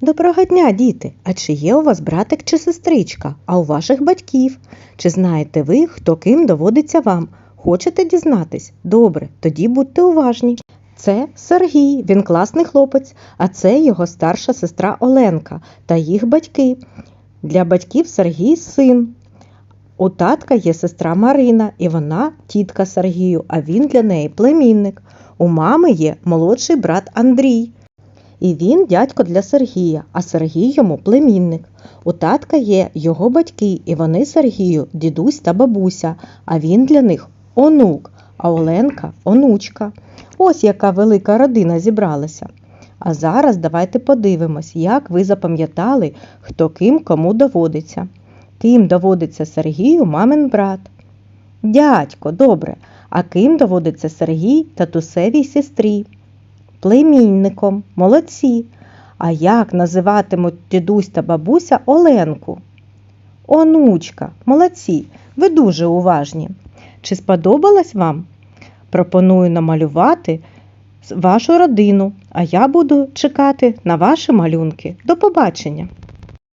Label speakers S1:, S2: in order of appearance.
S1: Доброго дня, діти! А чи є у вас братик чи сестричка, а у ваших батьків? Чи знаєте ви, хто ким доводиться вам? Хочете дізнатись? Добре, тоді будьте уважні. Це Сергій, він класний хлопець, а це його старша сестра Оленка та їх батьки. Для батьків Сергій син. У татка є сестра Марина, і вона тітка Сергію, а він для неї племінник. У мами є молодший брат Андрій. І він дядько для Сергія, а Сергій йому племінник. У татка є його батьки, і вони Сергію дідусь та бабуся, а він для них онук, а Оленка онучка. Ось яка велика родина зібралася. А зараз давайте подивимось, як ви запам'ятали, хто ким кому доводиться. Ким доводиться Сергію мамин брат? Дядько, добре. А ким доводиться Сергій татусевій сестрі? Племінником, молодці. А як називатимуть дідусь та бабуся Оленку? Онучка, молодці, ви дуже уважні. Чи сподобалось вам? Пропоную намалювати вашу родину, а я буду чекати на ваші малюнки. До побачення!